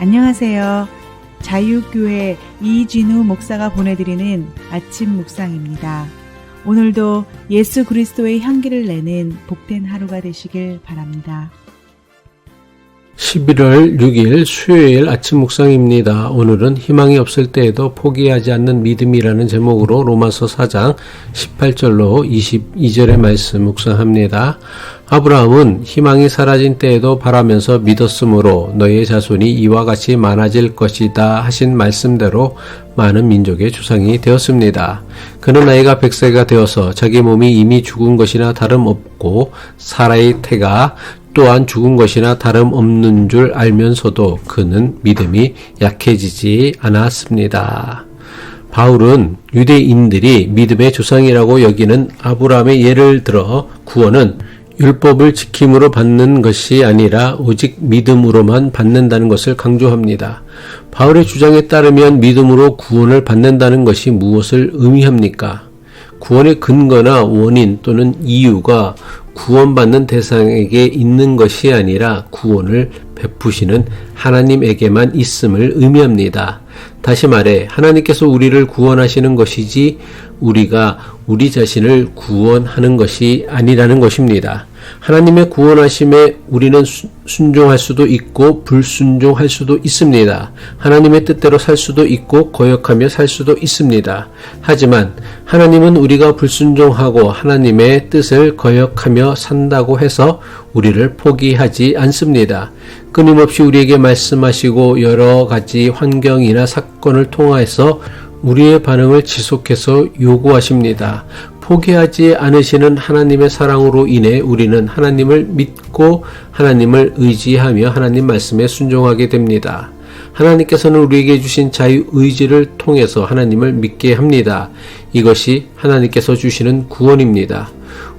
안녕하세요. 자유교회 이진우 목사가 보내드리는 아침 묵상입니다. 오늘도 예수 그리스도의 향기를 내는 복된 하루가 되시길 바랍니다. 11월 6일 수요일 아침 묵상입니다. 오늘은 희망이 없을 때에도 포기하지 않는 믿음이라는 제목으로 로마서 4장 18절로 22절의 말씀 묵상합니다. 아브라함은 희망이 사라진 때에도 바라면서 믿었으므로 너의 자손이 이와 같이 많아질 것이다 하신 말씀대로 많은 민족의 주상이 되었습니다. 그는 나이가 100세가 되어서 자기 몸이 이미 죽은 것이나 다름없고 사라의 태가 또한 죽은 것이나 다름없는 줄 알면서도 그는 믿음이 약해지지 않았습니다. 바울은 유대인들이 믿음의 조상이라고 여기는 아브라함의 예를 들어 구원은 율법을 지킴으로 받는 것이 아니라 오직 믿음으로만 받는다는 것을 강조합니다. 바울의 주장에 따르면 믿음으로 구원을 받는다는 것이 무엇을 의미합니까? 구원의 근거나 원인 또는 이유가 구원받는 대상에게 있는 것이 아니라 구원을 베푸시는 하나님에게만 있음을 의미합니다. 다시 말해, 하나님께서 우리를 구원하시는 것이지 우리가 우리 자신을 구원하는 것이 아니라는 것입니다. 하나님의 구원하심에 우리는 순종할 수도 있고 불순종할 수도 있습니다. 하나님의 뜻대로 살 수도 있고 거역하며 살 수도 있습니다. 하지만 하나님은 우리가 불순종하고 하나님의 뜻을 거역하며 산다고 해서 우리를 포기하지 않습니다. 끊임없이 우리에게 말씀하시고 여러 가지 환경이나 사건을 통하여서 우리의 반응을 지속해서 요구하십니다. 포기하지 않으시는 하나님의 사랑으로 인해 우리는 하나님을 믿고 하나님을 의지하며 하나님 말씀에 순종하게 됩니다. 하나님께서는 우리에게 주신 자유 의지를 통해서 하나님을 믿게 합니다. 이것이 하나님께서 주시는 구원입니다.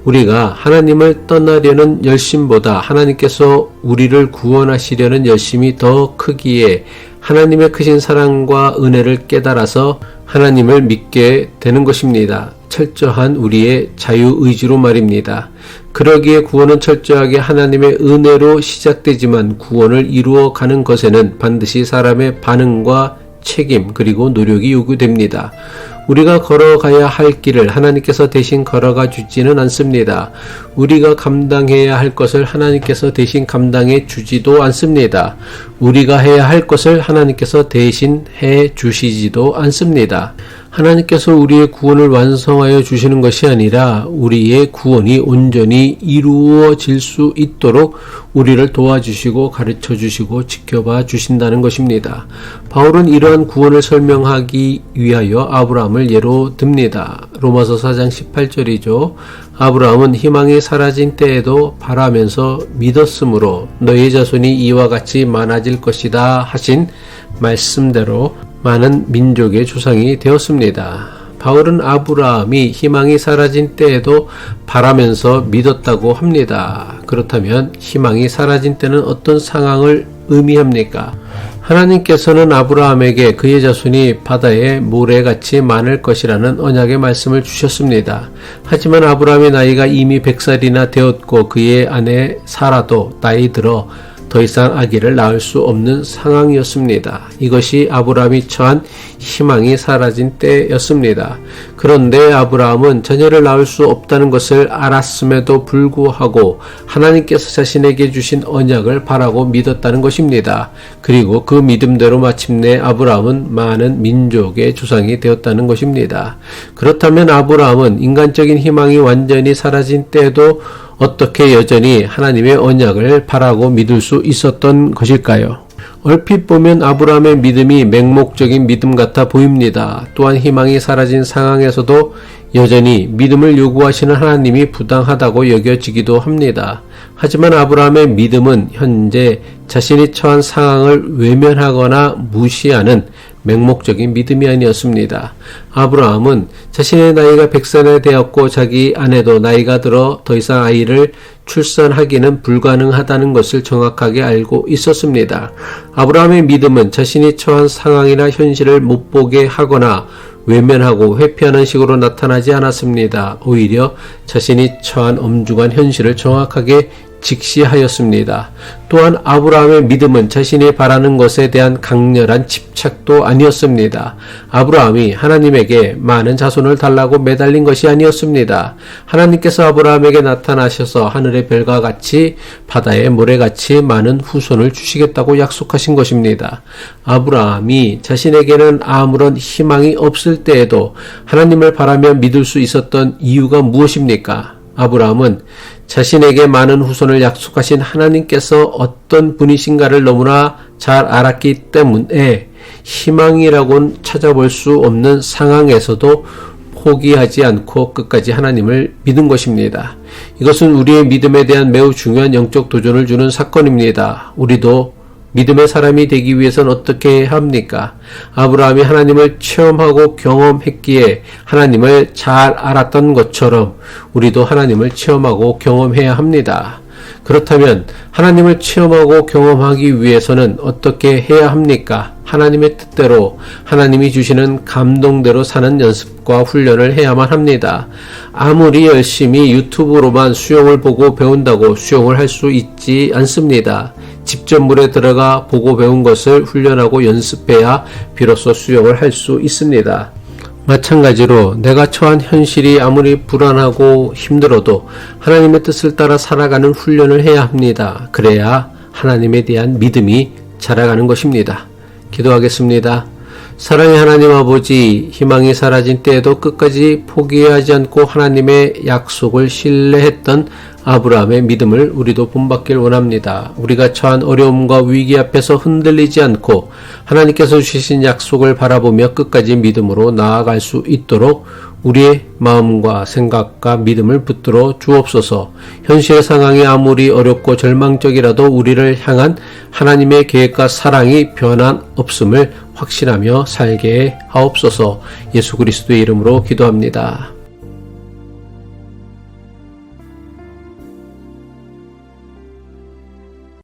우리가 하나님을 떠나려는 열심보다 하나님께서 우리를 구원하시려는 열심이 더 크기에 하나님의 크신 사랑과 은혜를 깨달아서 하나님을 믿게 되는 것입니다. 철저한 우리의 자유의지로 말입니다. 그러기에 구원은 철저하게 하나님의 은혜로 시작되지만 구원을 이루어 가는 것에는 반드시 사람의 반응과 책임 그리고 노력이 요구됩니다. 우리가 걸어가야 할 길을 하나님께서 대신 걸어가 주지는 않습니다. 우리가 감당해야 할 것을 하나님께서 대신 감당해 주지도 않습니다. 우리가 해야 할 것을 하나님께서 대신 해 주시지도 않습니다. 하나님께서 우리의 구원을 완성하여 주시는 것이 아니라 우리의 구원이 온전히 이루어질 수 있도록 우리를 도와주시고 가르쳐 주시고 지켜봐 주신다는 것입니다. 바울은 이러한 구원을 설명하기 위하여 아브라함을 예로 듭니다. 로마서 4장 18절이죠. 아브라함은 희망이 사라진 때에도 바라면서 믿었으므로 너희 자손이 이와 같이 많아질 것이다 하신 말씀대로 많은 민족의 조상이 되었습니다. 바울은 아브라함이 희망이 사라진 때에도 바라면서 믿었다고 합니다. 그렇다면 희망이 사라진 때는 어떤 상황을 의미합니까? 하나님께서는 아브라함에게 그의 자손이 바다의 모래같이 많을 것이라는 언약의 말씀을 주셨습니다. 하지만 아브라함의 나이가 이미 100살이나 되었고 그의 아내 사라도 나이 들어 더 이상 아기를 낳을 수 없는 상황이었습니다. 이것이 아브라함이 처한 희망이 사라진 때였습니다. 그런데 아브라함은 자녀를 낳을 수 없다는 것을 알았음에도 불구하고 하나님께서 자신에게 주신 언약을 바라고 믿었다는 것입니다. 그리고 그 믿음대로 마침내 아브라함은 많은 민족의 조상이 되었다는 것입니다. 그렇다면 아브라함은 인간적인 희망이 완전히 사라진 때에도 어떻게 여전히 하나님의 언약을 바라고 믿을 수 있었던 것일까요? 얼핏 보면 아브라함의 믿음이 맹목적인 믿음 같아 보입니다. 또한 희망이 사라진 상황에서도 여전히 믿음을 요구하시는 하나님이 부당하다고 여겨지기도 합니다. 하지만 아브라함의 믿음은 현재 자신이 처한 상황을 외면하거나 무시하는 맹목적인 믿음이 아니었습니다. 아브라함은 자신의 나이가 백살이 되었고 자기 아내도 나이가 들어 더 이상 아이를 출산하기는 불가능하다는 것을 정확하게 알고 있었습니다. 아브라함의 믿음은 자신이 처한 상황이나 현실을 못 보게 하거나 외면하고 회피하는 식으로 나타나지 않았습니다. 오히려 자신이 처한 엄중한 현실을 정확하게 직시하였습니다. 또한 아브라함의 믿음은 자신이 바라는 것에 대한 강렬한 집착도 아니었습니다. 아브라함이 하나님에게 많은 자손을 달라고 매달린 것이 아니었습니다. 하나님께서 아브라함에게 나타나셔서 하늘의 별과 같이 바다의 모래같이 많은 후손을 주시겠다고 약속하신 것입니다. 아브라함이 자신에게는 아무런 희망이 없을 때에도 하나님을 바라며 믿을 수 있었던 이유가 무엇입니까? 아브라함은 자신에게 많은 후손을 약속하신 하나님께서 어떤 분이신가를 너무나 잘 알았기 때문에 희망이라고는 찾아볼 수 없는 상황에서도 포기하지 않고 끝까지 하나님을 믿은 것입니다. 이것은 우리의 믿음에 대한 매우 중요한 영적 도전을 주는 사건입니다. 우리도 믿음의 사람이 되기 위해서는 어떻게 합니까? 아브라함이 하나님을 체험하고 경험했기에 하나님을 잘 알았던 것처럼 우리도 하나님을 체험하고 경험해야 합니다. 그렇다면 하나님을 체험하고 경험하기 위해서는 어떻게 해야 합니까? 하나님의 뜻대로 하나님이 주시는 감동대로 사는 연습과 훈련을 해야만 합니다. 아무리 열심히 유튜브로만 수영을 보고 배운다고 수영을 할 수 있지 않습니다. 직접 물에 들어가 보고 배운 것을 훈련하고 연습해야 비로소 수영을 할 수 있습니다. 마찬가지로 내가 처한 현실이 아무리 불안하고 힘들어도 하나님의 뜻을 따라 살아가는 훈련을 해야 합니다. 그래야 하나님에 대한 믿음이 자라가는 것입니다. 기도하겠습니다. 사랑의 하나님 아버지, 희망이 사라진 때에도 끝까지 포기하지 않고 하나님의 약속을 신뢰했던 아브라함의 믿음을 우리도 본받길 원합니다. 우리가 처한 어려움과 위기 앞에서 흔들리지 않고 하나님께서 주신 약속을 바라보며 끝까지 믿음으로 나아갈 수 있도록 우리의 마음과 생각과 믿음을 붙들어 주옵소서. 현실의 상황이 아무리 어렵고 절망적이라도 우리를 향한 하나님의 계획과 사랑이 변한 없음을 확신하며 살게 하옵소서. 예수 그리스도의 이름으로 기도합니다.